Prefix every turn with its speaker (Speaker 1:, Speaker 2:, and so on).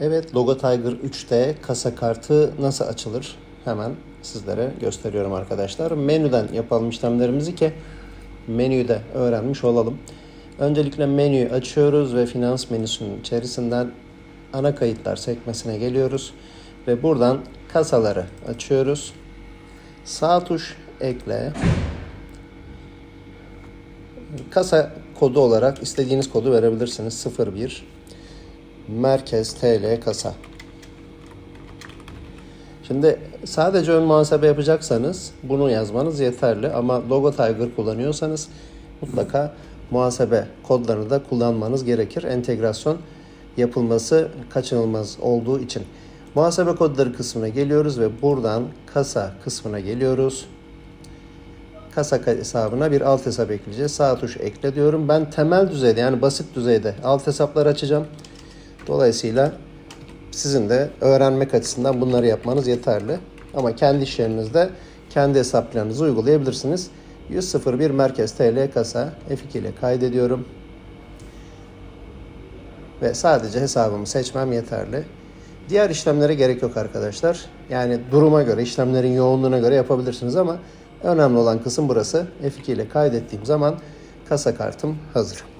Speaker 1: Evet, Logo Tiger 3'te kasa kartı nasıl açılır? Hemen sizlere gösteriyorum arkadaşlar. Menüden yapalım işlemlerimizi ki menüyü de öğrenmiş olalım. Öncelikle menüyü açıyoruz ve finans menüsünün içerisinden ana kayıtlar sekmesine geliyoruz ve buradan kasaları açıyoruz. Sağ tuş ekle. Kasa kodu olarak istediğiniz kodu verebilirsiniz. 01 Merkez TL kasa. Şimdi sadece ön muhasebe yapacaksanız bunu yazmanız yeterli ama Logo Tiger kullanıyorsanız mutlaka muhasebe kodlarını da kullanmanız gerekir. Entegrasyon yapılması kaçınılmaz olduğu için. Muhasebe kodları kısmına geliyoruz ve buradan kasa kısmına geliyoruz. Kasa hesabına bir alt hesap ekleyeceğiz. Sağ tuş ekle diyorum. Ben temel düzeyde yani basit düzeyde alt hesaplar açacağım. Dolayısıyla sizin de öğrenmek açısından bunları yapmanız yeterli. Ama kendi iş yerinizde kendi hesaplarınızı uygulayabilirsiniz. 101 Merkez TL kasa F2 ile kaydediyorum. Ve sadece hesabımı seçmem yeterli. Diğer işlemlere gerek yok arkadaşlar. Yani duruma göre, işlemlerin yoğunluğuna göre yapabilirsiniz ama önemli olan kısım burası. F2 ile kaydettiğim zaman kasa kartım hazır.